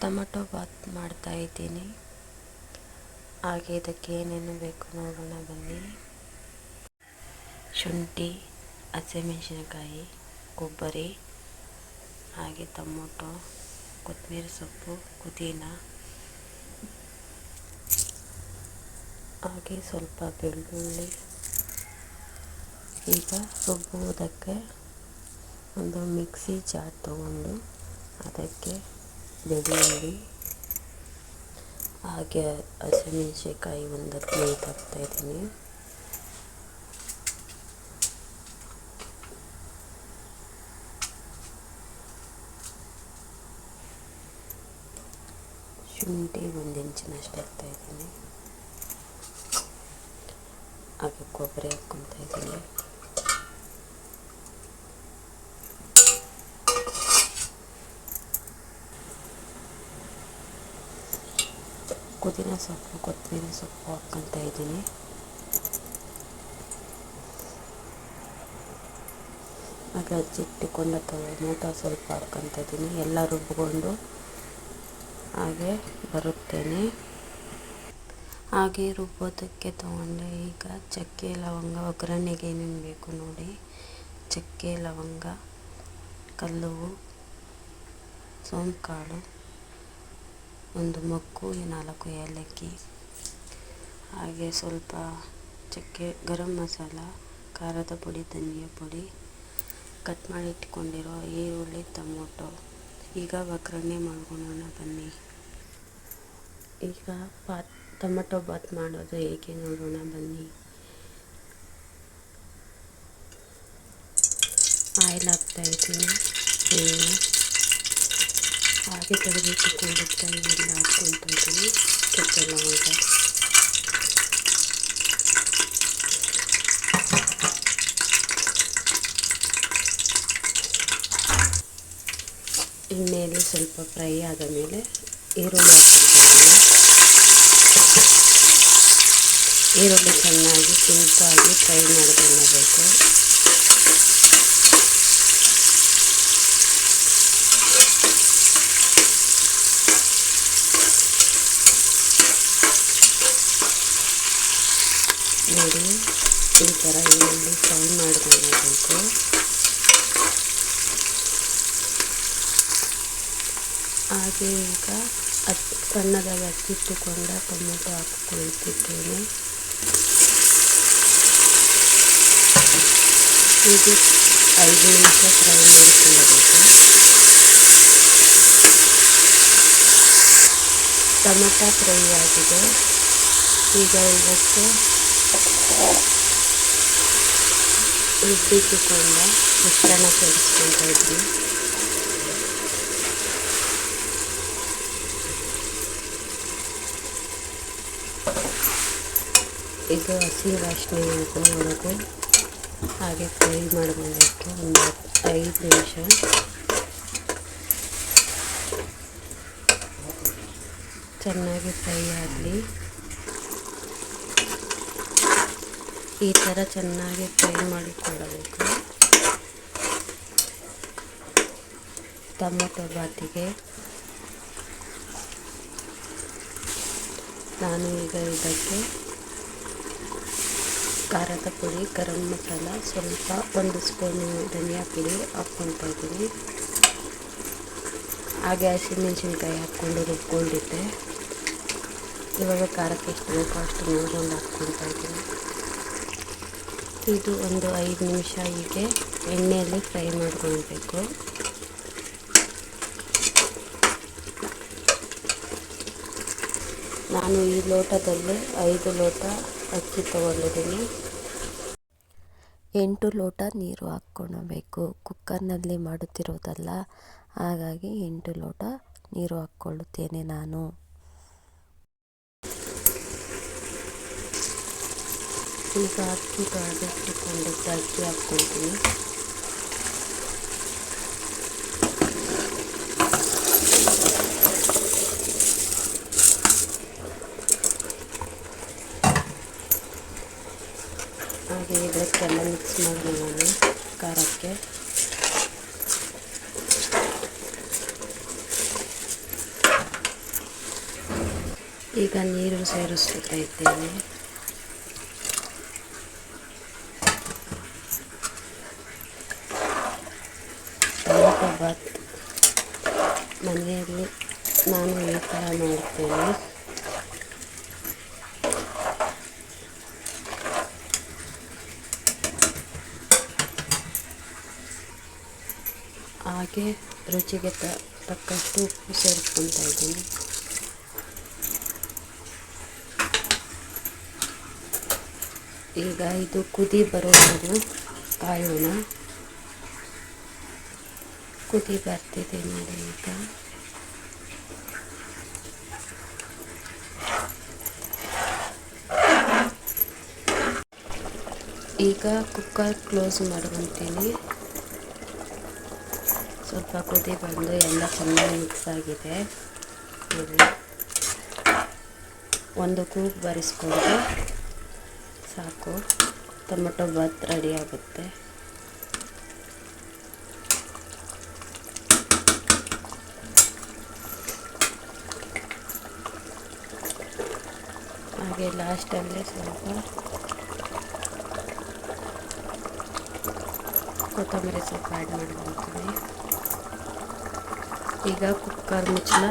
Tomato Baat ಮಾಡ್ತಾ ಇದ್ದೀನಿ. ಹಾಗೆ ಇದಕ್ಕೆ ಏನೇನು ಬೇಕು ನೋಡೋಣ, ಬನ್ನಿ. ಶುಂಠಿ, ಹಸಿಮೆಣಸಿನಕಾಯಿ, ಕೊಬ್ಬರಿ, ಹಾಗೆ ಟೊಮೊಟೊ, ಕೊತ್ತಂಬರಿ ಸೊಪ್ಪು, ಪುದೀನ. ಹಾಗೆ ಸ್ವಲ್ಪ ಬೆಳ್ಳುಳ್ಳಿ. ಈಗ ರುಬ್ಬುವುದಕ್ಕೆ ಒಂದು ಮಿಕ್ಸಿ ಜಾರ್ ತಗೊಂಡು ಅದಕ್ಕೆ ಬೆಳ್ಳುಳ್ಳಿ ಹಾಗೆ ಹಸಿಮೆಣಸಿನ್ಕಾಯಿ ಒಂದು ಹದಿನೈದು ಹಾಕ್ತಾಯಿದ್ದೀನಿ ಶುಂಠಿ ಒಂದು ಇಂಚಿನಷ್ಟು ಹಾಕ್ತಾಯಿದ್ದೀನಿ ಹಾಗೆ ಕೊಬ್ಬರಿ ಹಾಕ್ಕೊತಾ ಇದ್ದೀನಿ. ಪುದೀನ ಸೊಪ್ಪು ಕೊತ್ತಂಬರಿ ಸೊಪ್ಪು ಹಾಕ್ಕೊತಾ ಇದ್ದೀನಿ ಹಾಗೆ ಹಚ್ಚಿಟ್ಟುಕೊಂಡ ಟೊಮೊಟೊ ಸ್ವಲ್ಪ ಹಾಕ್ಕೊತಾ ಇದ್ದೀನಿ ಎಲ್ಲ ರುಬ್ಬಿಕೊಂಡು ಹಾಗೆ ಬರುತ್ತೇನೆ ಹಾಗೆ ರುಬ್ಬೋದಕ್ಕೆ ತಗೊಂಡೆ ಈಗ ಚಕ್ಕೆ, ಲವಂಗ, ಒಗ್ಗರಣೆಗೆ ಏನೇನು ಬೇಕು ನೋಡಿ. ಚಕ್ಕೆ, ಲವಂಗ ಕಲ್ಲು ಸೋಂಪು ಕಾಳು ಒಂದು ಮೊಗ್ಗು ನಾಲ್ಕು ಏಲಕ್ಕಿ, ಹಾಗೆ ಸ್ವಲ್ಪ ಚಕ್ಕೆ, ಗರಂ ಮಸಾಲ, ಖಾರದ ಪುಡಿ, ಧನಿಯಾ ಪುಡಿ, ಕಟ್ ಮಾಡಿ ಇಟ್ಕೊಂಡಿರೋ ಈರುಳ್ಳಿ, ಟೊಮೊಟೊ. ಈಗ ಒಗ್ಗರಣೆ ಮಾಡ್ಕೊಳ್ಳೋಣ, ಬನ್ನಿ. ಈಗ ಬಾತ್, ಟೊಮೊಟೊ ಬಾತ್ ಮಾಡೋದು ಹೇಗೆ ನೋಡೋಣ, ಬನ್ನಿ. ಆಯಿಲ್ ಹಾಕ್ತಾಯಿದ್ದೀನಿ ಎಣ್ಣೆ. ಹಾಗೆ ತೆಗೆದಿಟ್ಟುಕೊಂಡಿದ್ದ ಇವೆಲ್ಲ ಹಾಕ್ಕೊತಾ ಇದ್ದೀನಿ ಚಕ್ಕೆ ಲವಂಗ ಎಣ್ಣೆಯಲ್ಲಿ ಸ್ವಲ್ಪ ಫ್ರೈ ಆದ ಮೇಲೆ ಈರುಳ್ಳಿ ಈರುಳ್ಳಿ ಚೆನ್ನಾಗಿ ಕೆಂಪಾಗಿ ಫ್ರೈ ಮಾಡ್ಕೊಳ್ಳಬೇಕು ನೋಡಿ ಈ ಥರ ಈರುಳ್ಳಿ ಫ್ರೈ ಮಾಡ್ಕೊಳ್ಳಬೇಕು ಹಾಗೆ ಈಗ ಹತ್ತು ಸಣ್ಣದಾಗಿ ಹಚ್ಚಿಟ್ಟುಕೊಂಡ ಟೊಮೊಟೊ ಹಾಕಿಕೊಳ್ತಿದ್ದೇನೆ. ಇದು ಐದು ನಿಮಿಷ ಫ್ರೈ ಮಾಡಿಕೊಳ್ಳಬೇಕು ಟೊಮೊಟೊ ಫ್ರೈ ಆಗಿದೆ. ಈಗ ಇದಕ್ಕೆ ರುಬ್ಬಿಟ್ಟುಕೊಂಡ ಮಿಶ್ರಣ ಸೇರಿಸ್ಕೊಳ್ತಾ ಇದ್ವಿ. ಇದು ಹಸಿ ವಾಸನೆ ಹೋಗೋವರೆಗೂ ಹಾಗೆ ಫ್ರೈ ಮಾಡ್ಕೊಬೇಕು ಒಂದು ಐದು ನಿಮಿಷ. ಚೆನ್ನಾಗಿ ಫ್ರೈ ಆಗಲಿ. ಈ ಥರ ಚೆನ್ನಾಗಿ ಫ್ರೈ ಮಾಡಿಕೊಳ್ಳಬೇಕು ಟೊಮೊಟೊ ಬಾತಿಗೆ. ನಾನು ಈಗ ಇದಕ್ಕೆ ಖಾರದ ಪುಡಿ, ಗರಂ ಮಸಾಲ, ಸ್ವಲ್ಪ ಒಂದು ಸ್ಪೂನು ಧನಿಯಾ ಪುಡಿ ಹಾಕ್ಕೊಳ್ತಾ ಇದ್ದೀನಿ. ಹಾಗೆ ಹಸಿಮೆಣ್ಸಿನ್ಕಾಯಿ ಹಾಕ್ಕೊಂಡು ರುಬ್ಕೊಂಡಿದ್ದೆ. ಇವಾಗ ಖಾರಕ್ಕೆ ಎಷ್ಟು ಬೇಕೋ ಅಷ್ಟು ನೋಡ್ಕೊಂಡು ಹಾಕ್ಕೊಳ್ತಾ ಇದ್ದೀನಿ. ಇದು ಒಂದು ಐದು ನಿಮಿಷ ಹೀಗೆ ಎಣ್ಣೆಯಲ್ಲಿ ಫ್ರೈ ಮಾಡ್ಕೊಳ್ಬೇಕು. ನಾನು ಈ ಲೋಟದಲ್ಲಿ ಐದು ಲೋಟ ಅಕ್ಕಿ ತಗೊಂಡಿದ್ದೀನಿ. ಎಂಟು ಲೋಟ ನೀರು ಹಾಕ್ಕೊಳ್ಬೇಕು. ಕುಕ್ಕರ್ನಲ್ಲಿ ಮಾಡುತ್ತಿರೋದಲ್ಲ, ಹಾಗಾಗಿ ಎಂಟು ಲೋಟ ನೀರು ಹಾಕ್ಕೊಳ್ಳುತ್ತೇನೆ ನಾನು. ಈಗ ಅಕ್ಕಿ ತೊಳೆದಿಟ್ಟುಕೊಂಡಿದ್ದ ಅಕ್ಕಿ ಹಾಕ್ಕೊಳ್ತೀನಿ ಹಾಗೆ ಇದಕ್ಕೆಲ್ಲ ಮಿಕ್ಸ್ ಮಾಡಿ ನಾನು ಖಾರಕ್ಕೆ ಈಗ ನೀರು ಸೇರಿಸ್ತಾ ಇದ್ದೇನೆ ಬಾತ್ ಮನೆಯಲ್ಲಿ ನಾನು ಈ ಥರ ಮಾಡ್ತೇನೆ ಹಾಗೆ ರುಚಿಗೆ ತಕ್ಕಷ್ಟು ಉಪ್ಪು ಸೇರಿಸ್ಕೊತಾ ಇದ್ದೀನಿ. ಈಗ ಇದು ಕುದಿ ಬರೋದನ್ನು ಕಾಯೋಣ. ಕುದಿ ಬರ್ತಿದೆ ನೋಡಿ ಈಗ. ಈಗ ಕುಕ್ಕರ್ ಕ್ಲೋಸ್ ಮಾಡ್ಕೊತೀನಿ ಸ್ವಲ್ಪ ಕುದಿ ಬಂದು ಎಲ್ಲ ಚೆನ್ನಾಗಿ ಮಿಕ್ಸ್ ಆಗಿದೆ. ನೋಡಿ. ಒಂದು ಕೂಗ್ ಬರೆಸ್ಕೊಂಡು ಸಾಕು. ಟೊಮೆಟೊ ಬಾತ್ ರೆಡಿ ಆಗುತ್ತೆ. ಹಾಗೆ ಲಾಸ್ಟಲ್ಲಿ ಸ್ವಲ್ಪ ಕೊತ್ತಂಬರಿ ಸೊಪ್ಪು ಆ್ಯಡ್ ಮಾಡ್ಕೊಳ್ತೀನಿ. ಈಗ ಕುಕ್ಕರ್ ಮುಚ್ಚಳ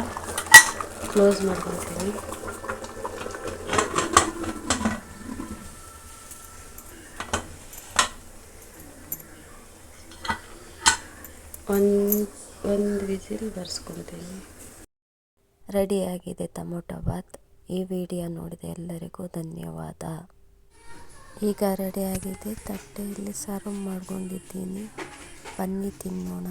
ಕ್ಲೋಸ್ ಮಾಡ್ಕೊಳ್ತೀನಿ. ಒಂದು ಒಂದು ವಿಸಿಲ್ ರೆಡಿ ಆಗಿದೆ ಟೊಮೊಟೊ ಬಾತ್. ಈ ವಿಡಿಯೋ ನೋಡಿದ ಎಲ್ಲರಿಗೂ ಧನ್ಯವಾದ. ಈಗ ರೆಡಿಯಾಗಿದೆ ತಟ್ಟೆಯಲ್ಲಿ ಸರ್ವ್ ಮಾಡ್ಕೊಂಡಿದ್ದೀನಿ. ಬನ್ನಿ ತಿನ್ನೋಣ.